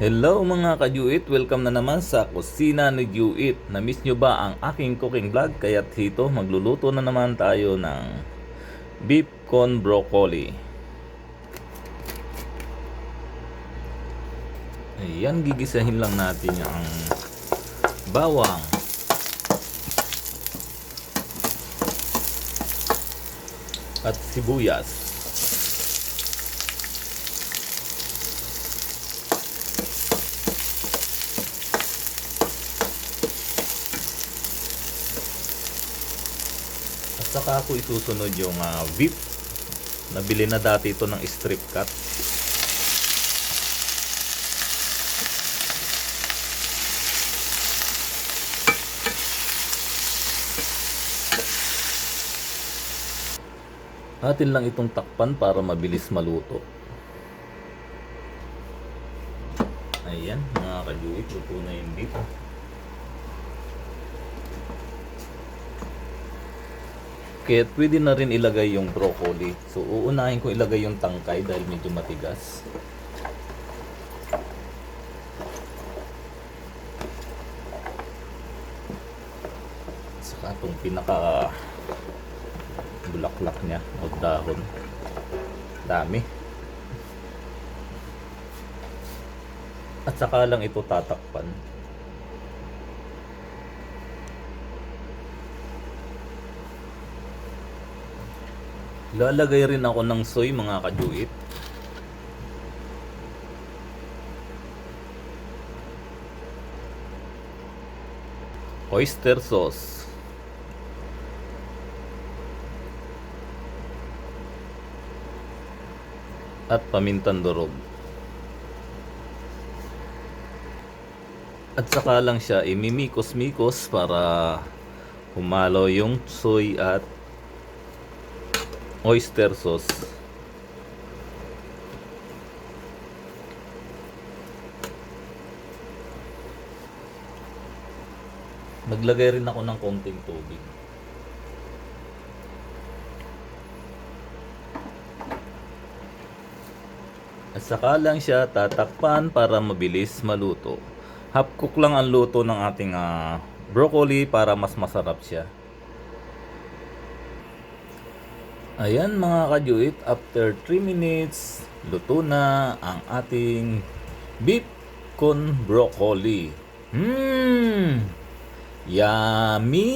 Hello mga ka-Juit! Welcome na naman sa Kusina ni Juit. Na-miss nyo ba ang aking cooking vlog? Kaya't hito, magluluto na naman tayo ng beef con broccoli. Ayan, gigisahin lang natin yung bawang. At sibuyas. Saka ako isusunod yung ah, beef. Nabili na dati ito ng strip cut. Atin lang itong takpan para mabilis maluto. Ayan, mga kajuit, luto na yung beef. Kaya pwede na rin ilagay yung broccoli. So uunahin ko ilagay yung tangkay dahil medyo matigas. Saka itong pinaka bulaklak niya o dahon. Dami. At saka lang ito tatakpan. Lalagay rin ako ng soy mga kajuit. Oyster sauce. At pamintan durog. At saka lang siya imimikos-mikos para humalo yung soy at oyster sauce. Maglagay rin ako ng konting tubig. At saka lang siya tatakpan para mabilis maluto. Half cook lang ang luto ng ating ah, broccoli para mas masarap siya. Ayan mga kajuit, after 3 minutes, luto na ang ating beef con broccoli. Mmm! Yummy!